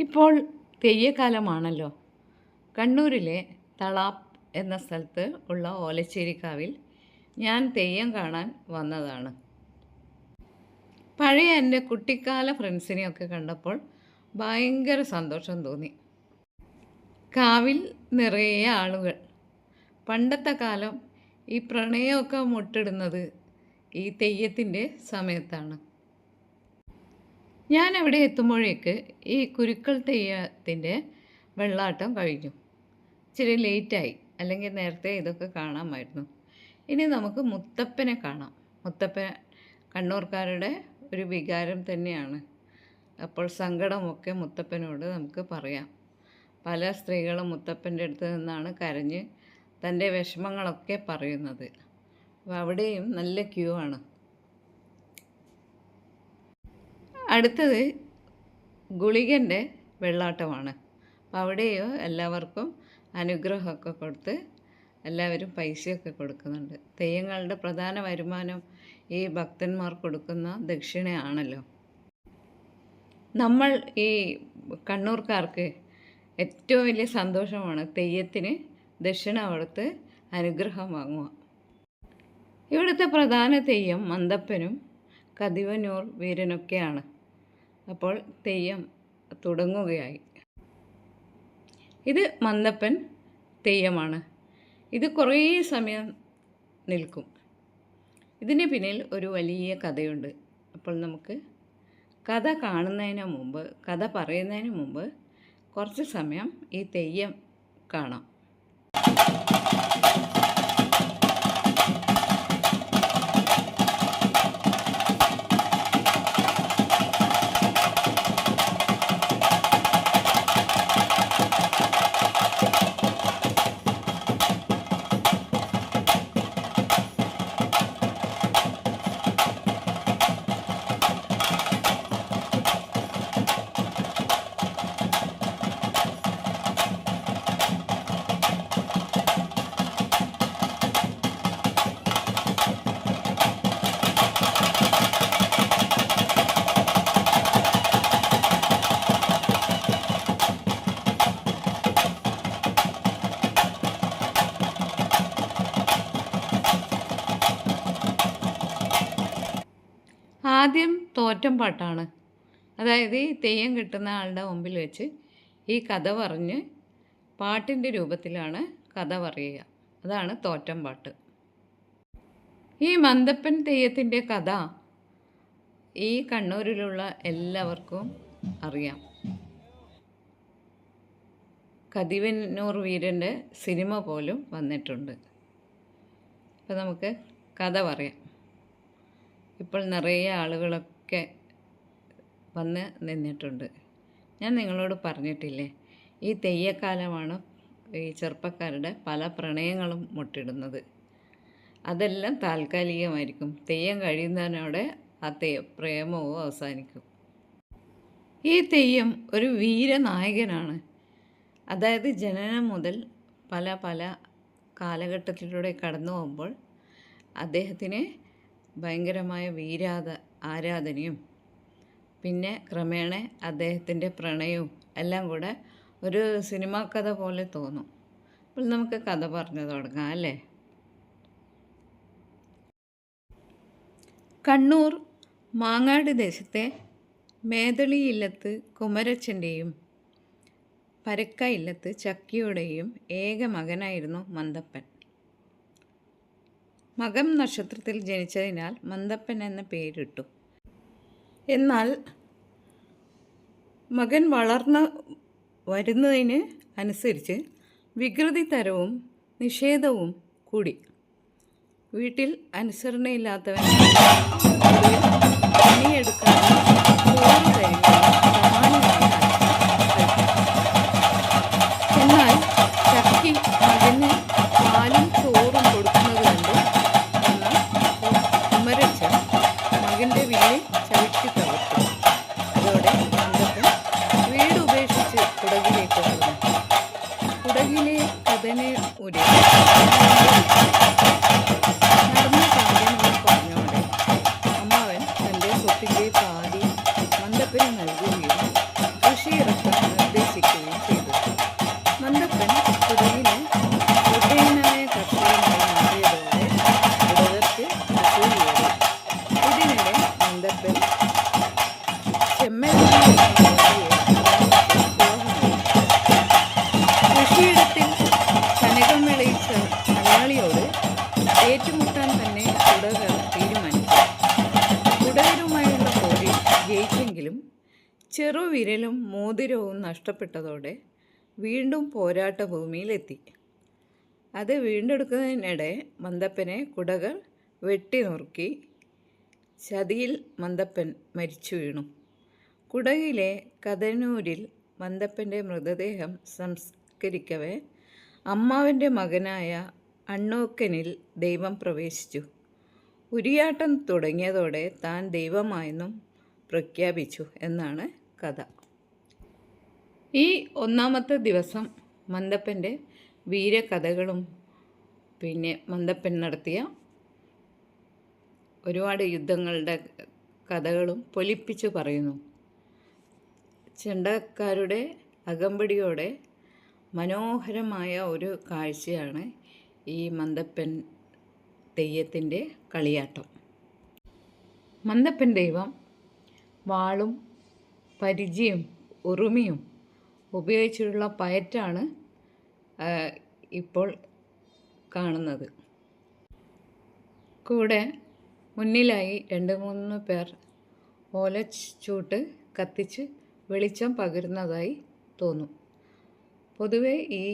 ഇപ്പോൾ തെയ്യക്കാലമാണല്ലോ കണ്ണൂരിലെ തളാപ്പ് എന്ന സ്ഥലത്ത് ഉള്ള ഓലച്ചേരിക്കാവിൽ ഞാൻ തെയ്യം കാണാൻ വന്നതാണ്. പഴയ എന്റെ കുട്ടിക്കാല ഫ്രണ്ട്സിനെയൊക്കെ കണ്ടപ്പോൾ ഭയങ്കര സന്തോഷം തോന്നി. കാവിൽ നിറയെ ആളുകൾ. പണ്ടത്തെ കാലം ഈ പ്രണയമൊക്കെ മുട്ടിടുന്നത് ഈ തെയ്യത്തിന്റെ സമയത്താണ്. ഞാൻ അവിടെ എത്തുമ്പോഴേക്ക് ഈ കുരുക്കൾ തെയ്യത്തിന്റെ വെള്ളാട്ടം കഴിഞ്ഞു. ഇച്ചിരി ലേറ്റായി. അല്ലെങ്കിൽ നേരത്തെ ഇതൊക്കെ കാണാമായിരുന്നു. ഇനി നമുക്ക് മുത്തപ്പനെ കാണാം. മുത്തപ്പൻ കണ്ണൂർക്കാരുടെ ഒരു വികാരം തന്നെയാണ്. അപ്പോൾ സങ്കടമൊക്കെ മുത്തപ്പനോട് നമുക്ക് പറയാം. പല സ്ത്രീകളും മുത്തപ്പന്റെ അടുത്ത് നിന്നാണ് കരഞ്ഞ് തന്റെ വിഷമങ്ങളൊക്കെ പറയുന്നത്. അപ്പോൾ അവിടെയും നല്ല ക്യൂ ആണ്. അടുത്തത് ഗുളികന്റെ വെള്ളാട്ടമാണ്. അപ്പോൾ അവിടെയോ എല്ലാവർക്കും അനുഗ്രഹമൊക്കെ കൊടുത്ത് എല്ലാവരും പൈസയൊക്കെ കൊടുക്കുന്നുണ്ട്. തെയ്യങ്ങളുടെ പ്രധാന വരുമാനം ഈ ഭക്തന്മാർ കൊടുക്കുന്ന ദക്ഷിണയാണല്ലോ. നമ്മൾ ഈ കണ്ണൂർക്കാർക്ക് ഏറ്റവും വലിയ സന്തോഷമാണ് തെയ്യത്തിന് ദക്ഷിണ കൊടുത്ത് അനുഗ്രഹം വാങ്ങുക. ഇവിടുത്തെ പ്രധാന തെയ്യം മന്ദപ്പനും കതിവനൂർ വീരനൊക്കെയാണ്. അപ്പോൾ തെയ്യം തുടങ്ങുകയായി. ഇത് മന്ദപ്പൻ തെയ്യമാണ്. ഇത് കുറേ സമയം നിൽക്കും. ഇതിന് പിന്നിൽ ഒരു വലിയ കഥയുണ്ട്. അപ്പോൾ നമുക്ക് കഥ കാണുന്നതിന് മുമ്പ് കഥ പറയുന്നതിന് മുമ്പ് കുറച്ച് സമയം ഈ തെയ്യം കാണാം. തോറ്റം പാട്ടാണ്. അതായത് ഈ തെയ്യം കിട്ടുന്ന ആളുടെ മുമ്പിൽ വെച്ച് ഈ കഥ പറഞ്ഞ് പാട്ടിന്റെ രൂപത്തിലാണ് കഥ പറയുക. അതാണ് തോറ്റം പാട്ട്. ഈ മന്ദപ്പൻ തെയ്യത്തിന്റെ കഥ ഈ കണ്ണൂരിലുള്ള എല്ലാവർക്കും അറിയാം. കതിവന്നൂർ വീരന്റെ സിനിമ പോലും വന്നിട്ടുണ്ട്. അപ്പോൾ നമുക്ക് കഥ പറയാം. ഇപ്പോൾ നിറയെ ആളുകളൊക്കെ വന്ന് നിന്നിട്ടുണ്ട്. ഞാൻ നിങ്ങളോട് പറഞ്ഞിട്ടില്ലേ ഈ തെയ്യക്കാലമാണ് ഈ ചെറുപ്പക്കാരുടെ പല പ്രണയങ്ങളും മുട്ടിടുന്നത്. അതെല്ലാം താൽക്കാലികമായിരിക്കും. തെയ്യം കഴിയുന്നതിനോടെ ആ തെയ്യ പ്രേമവും അവസാനിക്കും. ഈ തെയ്യം ഒരു വീരനായകനാണ്. അതായത് ജനനം മുതൽ പല പല കാലഘട്ടത്തിലൂടെ കടന്നു പോകുമ്പോൾ അദ്ദേഹത്തിന് ഭയങ്കരമായ വീരാത ആരാധനയും. പിന്നെ ക്രമേണ അദ്ദേഹത്തിന്റെ പ്രണയവും എല്ലാം കൂടെ ഒരു സിനിമാ കഥ പോലെ തോന്നും. അപ്പോൾ നമുക്ക് കഥ പറഞ്ഞു തുടങ്ങാം അല്ലേ? കണ്ണൂർ മാങ്ങാട് ദേശത്തെ മേതളി ഇല്ലത്ത് കുമരച്ചന്റെയും പരക്ക ഇല്ലത്ത് ചക്കിയുടെയും ഏക മകനായിരുന്നു മന്ദപ്പൻ. മകം നക്ഷത്രത്തിൽ ജനിച്ചതിനാൽ മന്ദപ്പൻ എന്ന പേരിട്ടു. എന്നാൽ മകൻ വളർന്ന് വരുന്നതിന് അനുസരിച്ച് വികൃതി തരവും നിഷേധവും കൂടി. വീട്ടിൽ അനുസരണയില്ലാത്തവൻ പണിയെടുക്കാൻ അതിന് നൽകുകയും കൃഷിയിറക്കാൻ നിർദ്ദേശിക്കുകയും ചെയ്തു. നന്ദപ്പൻ തുടങ്ങിയ ഉദയനായ കർഷകനായി മാറിയതോടെ ഇടവർക്ക് കൃഷിയേറി ഇതിനിടെ നന്ദപ്പൻ കൃഷിയിടത്തിൽ കനകം വിളയിച്ച മലയാളിയോട് ഏറ്റുമുട്ടാൻ തന്നെ തുടർത്തി വിരലും മോതിരവും നഷ്ടപ്പെട്ടതോടെ വീണ്ടും പോരാട്ട ഭൂമിയിലെത്തി അത് വീണ്ടെടുക്കുന്നതിനിടെ മന്ദപ്പനെ കുടകൾ വെട്ടി നുറുക്കി ചതിയിൽ മന്ദപ്പൻ മരിച്ചു വീണു. കുടകിലെ കതനൂരിൽ മന്ദപ്പന്റെ മൃതദേഹം സംസ്കരിക്കവേ അമ്മാവിന്റെ മകനായ അണ്ണോക്കനിൽ ദൈവം പ്രവേശിച്ചു. ഉരിയാട്ടം തുടങ്ങിയതോടെ താൻ ദൈവമായെന്നും പ്രഖ്യാപിച്ചു എന്നാണ് കഥ. ഈ ഒന്നാമത്തെ ദിവസം മന്ദപ്പന്റെ വീരകഥകളും പിന്നെ മന്ദപ്പൻ നടത്തിയ ഒരുപാട് യുദ്ധങ്ങളുടെ കഥകളും പൊലിപ്പിച്ച് പറയുന്നു. ചെണ്ടക്കാരുടെ അകമ്പടിയോടെ മനോഹരമായ ഒരു കാഴ്ചയാണ് ഈ മന്ദപ്പൻ തെയ്യത്തിന്റെ കളിയാട്ടം. മന്ദപ്പൻ ദൈവം വാളും പരിചയും ഉറുമിയും ഉപയോഗിച്ചിട്ടുള്ള പയറ്റാണ് ഇപ്പോൾ കാണുന്നത്. കൂടെ മുന്നിലായി രണ്ട് മൂന്ന് പേർ ഓല ഓലച്ചൂട്ട് കത്തിച്ച് വെളിച്ചം പകരുന്നതായി തോന്നും. പൊതുവെ ഈ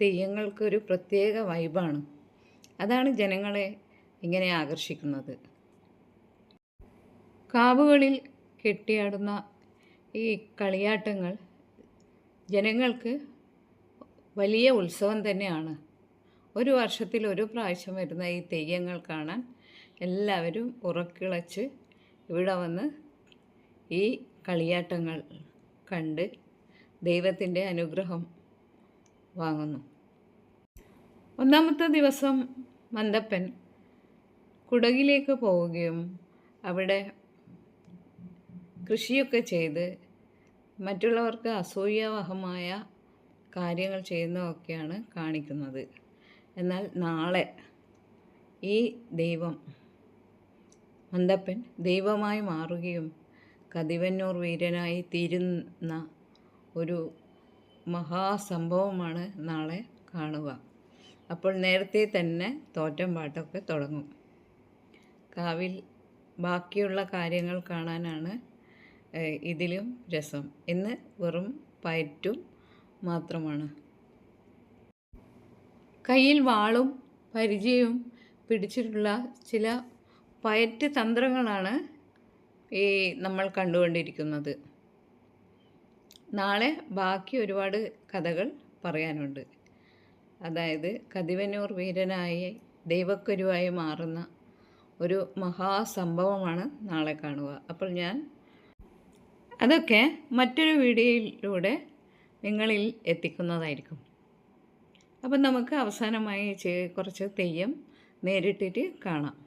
തെയ്യങ്ങൾക്കൊരു പ്രത്യേക വൈബാണ്. അതാണ് ജനങ്ങളെ ഇങ്ങനെ ആകർഷിക്കുന്നത്. കാവുകളിൽ കെട്ടിയാടുന്ന ഈ കളിയാട്ടങ്ങൾ ജനങ്ങൾക്ക് വലിയ ഉത്സവം തന്നെയാണ്. ഒരു വർഷത്തിൽ ഒരു പ്രാവശ്യം വരുന്ന ഈ തെയ്യങ്ങൾ കാണാൻ എല്ലാവരും ഉറക്കിളച്ച് ഇവിടെ വന്ന് ഈ കളിയാട്ടങ്ങൾ കണ്ട് ദൈവത്തിന്റെ അനുഗ്രഹം വാങ്ങുന്നു. ഒന്നാമത്തെ ദിവസം മന്ദപ്പൻ കുടകിലേക്ക് പോവുകയും അവിടെ കൃഷിയൊക്കെ ചെയ്ത് മറ്റുള്ളവർക്ക് അസൂയവഹമായ കാര്യങ്ങൾ ചെയ്യുന്നതൊക്കെയാണ് കാണിക്കുന്നത്. എന്നാൽ നാളെ ഈ ദൈവം മന്ദപ്പൻ ദൈവമായി മാറുകയും കതിവന്നൂർ വീരനായി തീരുന്ന ഒരു മഹാസംഭവമാണ് നാളെ കാണുക. അപ്പോൾ നേരത്തെ തന്നെ തോറ്റം പാട്ടൊക്കെ തുടങ്ങും. കാവിൽ ബാക്കിയുള്ള കാര്യങ്ങൾ കാണാനാണ് ഇതിലും രസം. ഇന്ന് വെറും പയറ്റും മാത്രമാണ്. കയ്യിൽ വാളും പരിചയവും പിടിച്ചിട്ടുള്ള ചില പയറ്റ് തന്ത്രങ്ങളാണ് ഈ നമ്മൾ കണ്ടുകൊണ്ടിരിക്കുന്നത്. നാളെ ബാക്കി ഒരുപാട് കഥകൾ പറയാനുണ്ട്. അതായത് കതിവന്നൂർ വീരനായി ദൈവക്കുരുവായി മാറുന്ന ഒരു മഹാസംഭവമാണ് നാളെ കാണുക. അപ്പോൾ ഞാൻ അതൊക്കെ മറ്റൊരു വീഡിയോയിലൂടെ നിങ്ങളിൽ എത്തിക്കുന്നതായിരിക്കും. അപ്പം നമുക്ക് അവസാനമായി കുറച്ച് തെയ്യം നേരിട്ടിട്ട് കാണാം.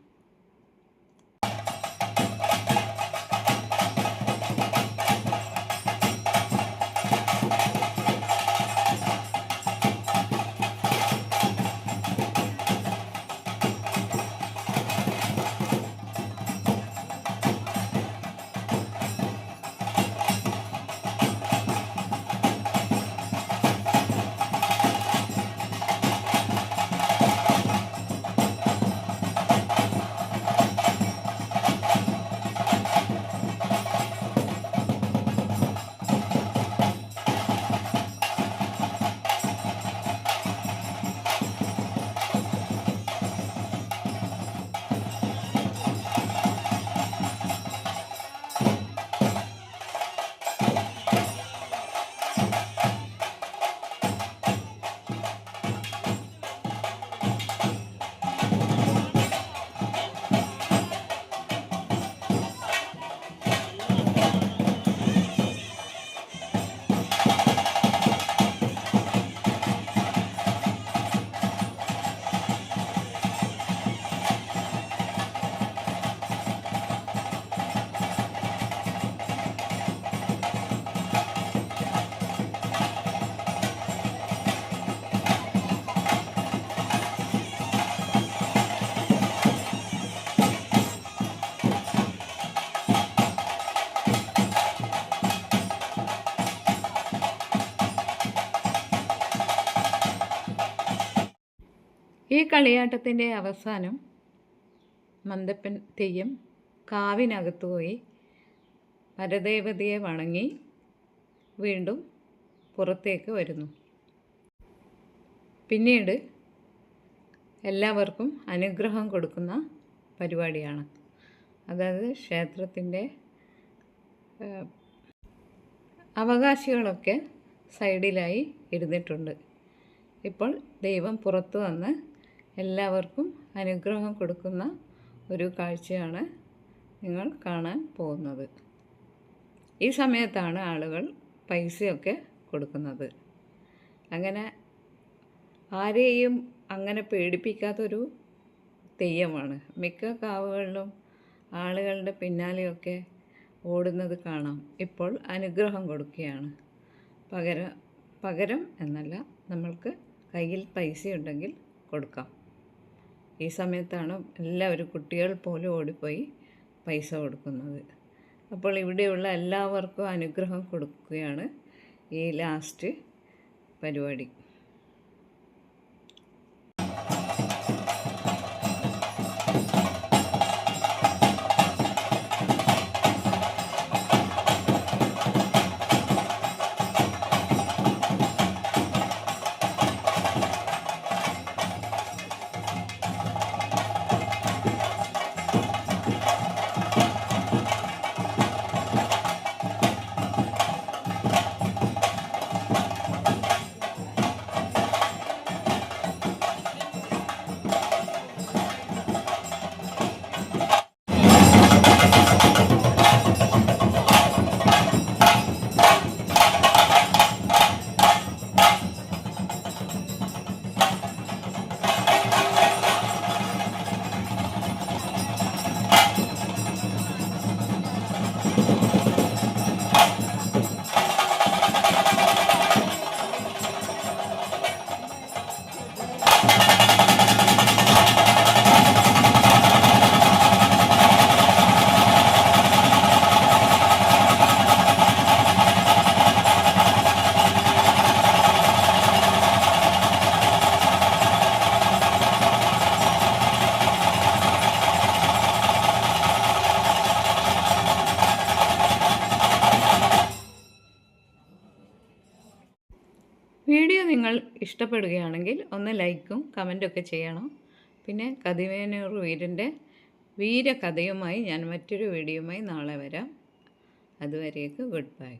കളിയാട്ടത്തിന്റെ അവസാനം മന്ദപ്പൻ തെയ്യം കാവിനകത്ത് പോയി വരദേവതയെ വണങ്ങി വീണ്ടും പുറത്തേക്ക് വരുന്നു. പിന്നീട് എല്ലാവർക്കും അനുഗ്രഹം കൊടുക്കുന്ന പരിപാടിയാണ്. അതായത് ക്ഷേത്രത്തിന്റെ അവകാശികളൊക്കെ സൈഡിലായി ഇരുന്നിട്ടുണ്ട്. ഇപ്പോൾ ദൈവം പുറത്തു വന്ന് എല്ലാവർക്കും അനുഗ്രഹം കൊടുക്കുന്ന ഒരു കാഴ്ചയാണ് നിങ്ങൾ കാണാൻ പോകുന്നത്. ഈ സമയത്താണ് ആളുകൾ പൈസയൊക്കെ കൊടുക്കുന്നത്. അങ്ങനെ ആരെയും അങ്ങനെ പേടിപ്പിക്കാത്തൊരു തെയ്യമാണ്. മിക്ക കാവുകളിലും ആളുകളുടെ പിന്നാലെയൊക്കെ ഓടുന്നത് കാണാം. ഇപ്പോൾ അനുഗ്രഹം കൊടുക്കുകയാണ്. പകരം പകരം എന്നല്ല നമ്മൾക്ക് കയ്യിൽ പൈസയുണ്ടെങ്കിൽ കൊടുക്കാം. ഈ സമയത്താണ് എല്ലാവരും കുട്ടികൾ പോലും ഓടിപ്പോയി പൈസ കൊടുക്കുന്നത്. അപ്പോൾ ഇവിടെയുള്ള എല്ലാവർക്കും അനുഗ്രഹം കൊടുക്കുകയാണ് ഈ ലാസ്റ്റ് പരിപാടി. ഇഷ്ടപ്പെടുകയാണെങ്കിൽ ഒന്ന് ലൈക്കും കമന്റൊക്കെ ചെയ്യണം. പിന്നെ കതിവേനൂർ വീരന്റെ വീരകഥയുമായി ഞാൻ മറ്റൊരു വീഡിയോയുമായി നാളെ വരാം. അതുവരേക്ക് ഗുഡ് ബൈ.